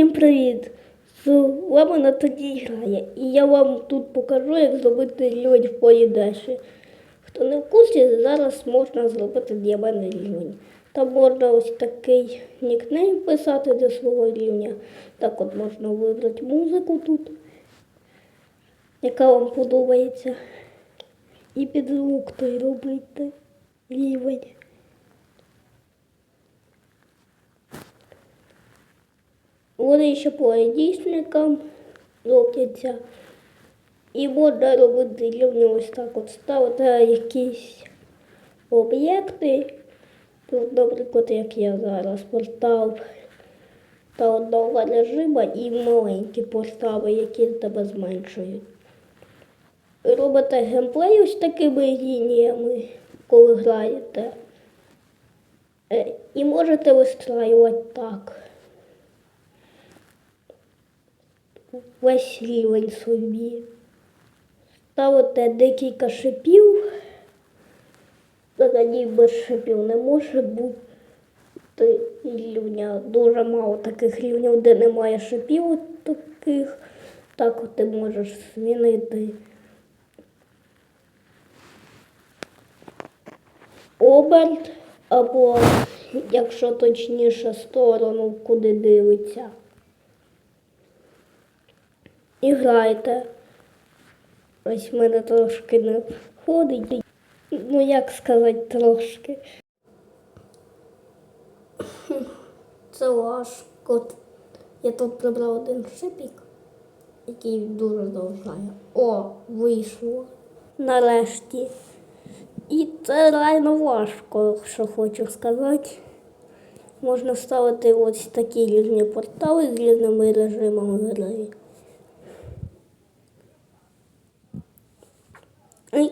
Всім привіт! З вами тоді грає. І я вам тут покажу, як зробити рівень в полі деші. Хто не в курсі, зараз можна зробити діамантний рівень. Там можна ось такий нікнейм писати для свого рівня. Так от можна вибрати музику тут, яка вам подобається. І під звук той робити рівень. Вони ще по айдішникам робляться. І можна робити рівні ось так от ставити якісь об'єкти. Тут, наприклад, як я зараз портал та одного режима і маленькі портали, які тебе зменшують. Робите геймплей ось такими лініями, коли граєте. Е, І можете вистраювати так. Весь рівень собі. Ставите декілька шипів. Взагалі без шипів не може бути рівня. Дуже мало таких рівнів, де немає шипів таких. Так ти можеш змінити. Оберт або, якщо точніше, сторону, куди дивиться і грайте. Ось в мене трошки не ходить. Ну, як сказати, трошки. Це важко. Я тут прибрав один шипік, який дуже заважає. О, вийшло. Нарешті. І це реально важко, що хочу сказати. Можна ставити ось такі різні портали з різними режимами гри.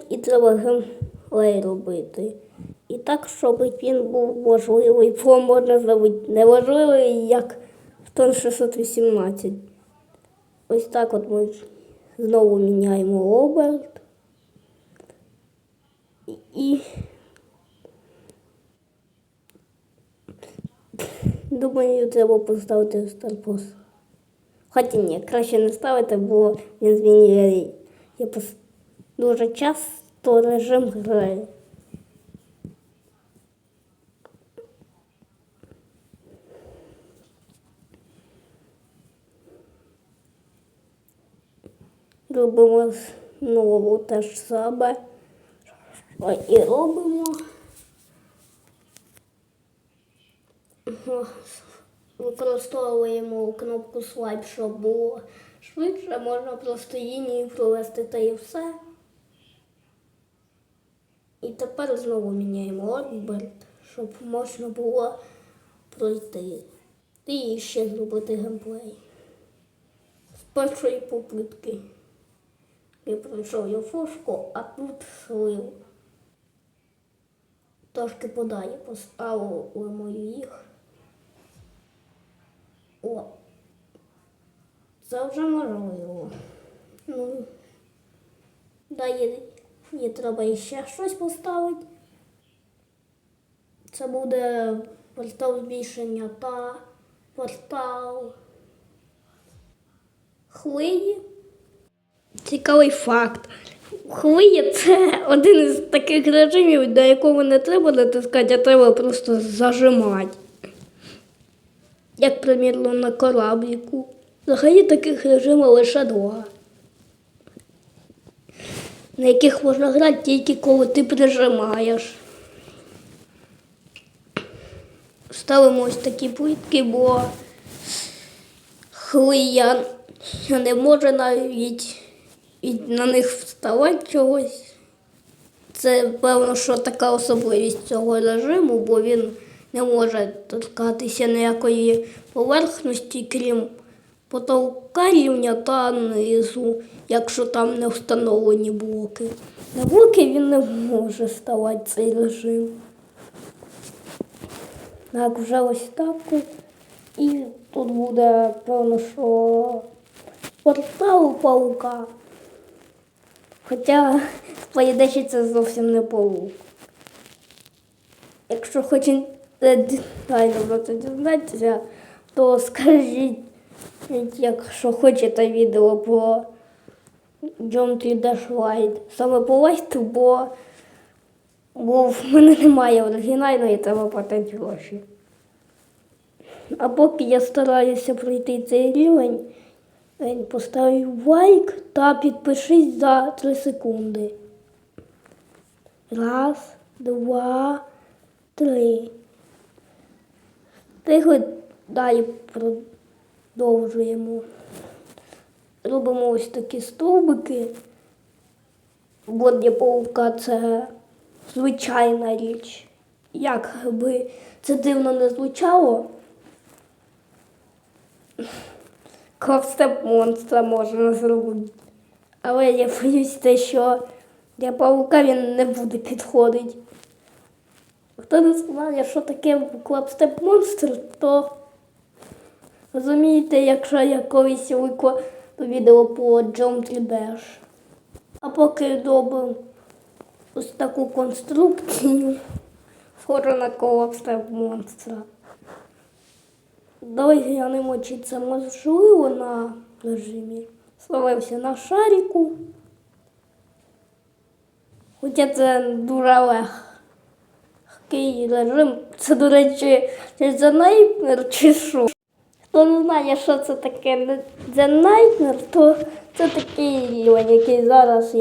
І, треба геймплей робити. І так, щоб він був можливий, бо можна зробити неважливий, як в тон 618. Ось так от ми знову міняємо оберт. І, думаю, треба поставити старпост. Хоча ні, краще не ставити, бо він змінює я дуже часто режим гри. Робимо знову те ж саме. Ой, І робимо. Використовуємо кнопку слайд, щоб було швидше, можна просто лінію провести та і все. І тепер знову міняємо оберт, щоб можна було пройти. І ще зробити геймплей. З першої попитки. Я пройшов я фошку, а тут слив. Трошки подалі поставимо їх. О. Це вже можливо. Ну, далі мені треба ще щось поставити. Це буде портал збільшення та портал хвилі. Цікавий факт. Хвиля це один із таких режимів, до якого не треба натискати, а треба просто зажимати. Як, примірно, на корабліку. Взагалі таких режимів лише два. На яких можна грати тільки коли ти прижимаєш. Ставимо ось такі плитки, бо хвиля не може навіть на них вставати чогось. Це певно, що така особливість цього режиму, бо він не може торкатися ніякої поверхності, крім потолка рівня та низу, якщо там не встановлені блоки. На блоки він не може ставати цей режим. Так, вже ось так. І тут буде, певно, що портал паука. Хоча поїдачі це зовсім не паук. Якщо хочете детально про це дізнатися, то скажіть Якщо хочете відео про Geometry Dash Light, саме по лайту, бо, бо в мене немає оригінальної, треба платити гроші. А поки я стараюся пройти цей рівень, е, постав лайк та підпишись за 3 секунди. Раз, два, три. Тихо далі продовжуємо. Робимо ось такі стовбики. Бо для паука це звичайна річ. Як би це дивно не звучало. Ковстеп монстра можна зробити. Але я боюсь те, що для паука він не буде підходити. Хто не знає, що таке клапстеп монстр, то розумієте, якщо я колись викладу відео по Geometry Dash. А поки робимо ось таку конструкцію, схожу на клапстеп монстра. Давай глянемо, чи це можливо на режимі. Словився на шаріку. Хоча це дуже легкий режим. Це, до речі, це Nightmare чи що? Хто не знає, що це таке The Nightmare, то це такий рівень, який зараз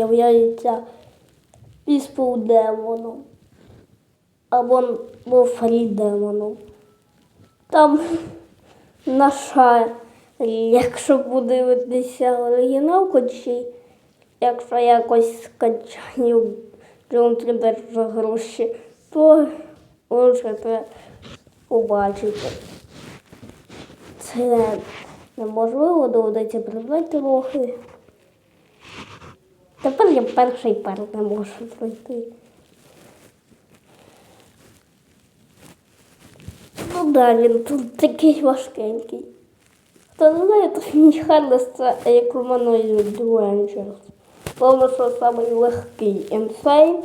Peaceful демоном. Або, Free демоном. Там на шар, якщо подивитися оригінал, хоч і якщо якось скачаю Geometry Dash за гроші, то можете побачити. Це неможливо, доведеться прибрати трохи. Тепер я перший пер не можу пройти. Ну да, він тут такий важкенький. Хто не знає, то це як Humanoid Adventures. Головне, що самий легкий інсейн.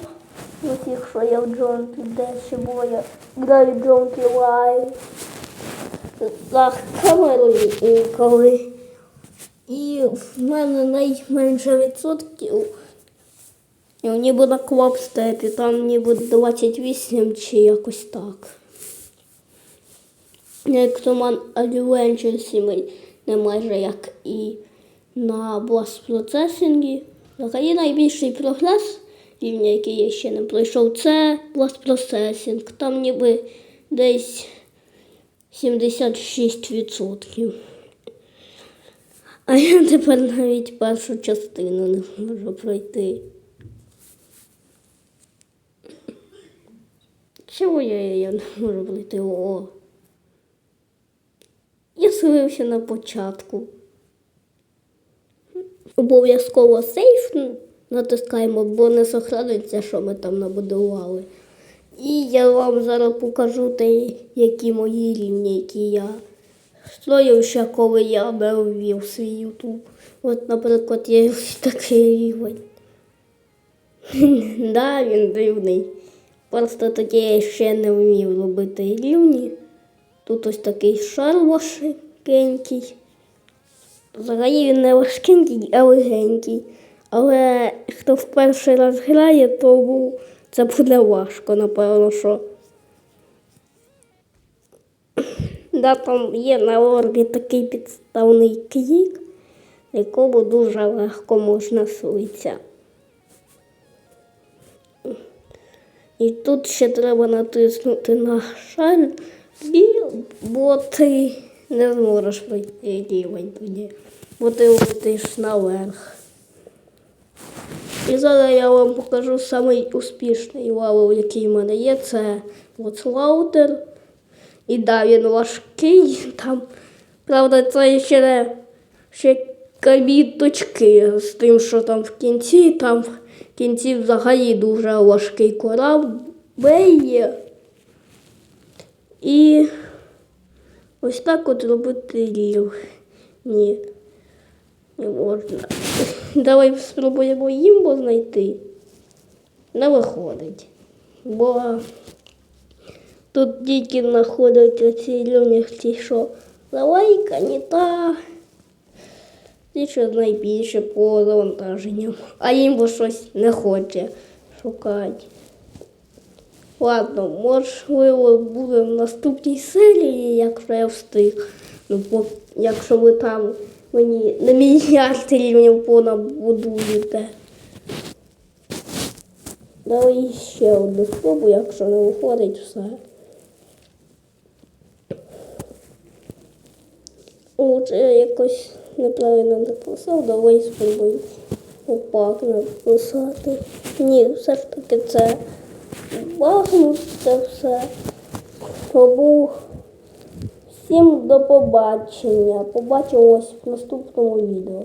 з усіх, що я в Джонті Деші, бо я граю Джонті Лайв. За камерою інколи. І в мене найменше відсотків. І ніби на клопстепі, там ніби 28 чи якось так. Як Томан Adventures не майже як і на Blast Processing. Взагалі найбільший прогрес рівня, який я ще не пройшов, це Blast Processing. Там ніби десь 76%. А я тепер навіть першу частину не можу пройти. Чого я її не можу пройти? О. Я слився на початку. Обов'язково сейф натискаємо, бо не сохраниться, що ми там набудували. І я вам зараз покажу те, які мої рівні, які я строїв ще, коли я не ввів свій YouTube. От, наприклад, є такий рівень. да, він дивний. Просто тоді я ще не вмів робити рівні. Тут ось такий шар важкенький. Взагалі він не важкенький, а легенький. Але хто в перший раз грає, то був- це буде важко, напевно, що. Да, там є на орбі такий підставний клік, якому дуже легко можна слитися. І тут ще треба натиснути на шаль, бо ти не зможеш пройти рівень тоді, бо ти летиш наверх. І зараз я вам покажу самий успішний лавел, який в мене є. Це Слаутер. І да, він важкий. Там, правда, це ще не ще кабіточки з тим, що там в кінці, там в кінці взагалі дуже важкий корабель. І ось так от робити рів. Не можна. Давай спробуємо їмбо знайти. Не виходить. Бо тут тільки знаходяться ці люні, ті, що лавайка, не та. Ті, що найбільше по завантаженням, а їм бо щось не хоче шукати. Ладно, можливо, буде в наступній серії, якщо я встиг. Ну, якщо ви там мені на мільярд рівнів понабудуєте. Давай ще одну спробу, якщо не виходить все. Отже, я якось неправильно написав, давай спробую опак написати. Ні, все ж таки це багнуть це все. Тому всім до побачення. Побачимось в наступному відео.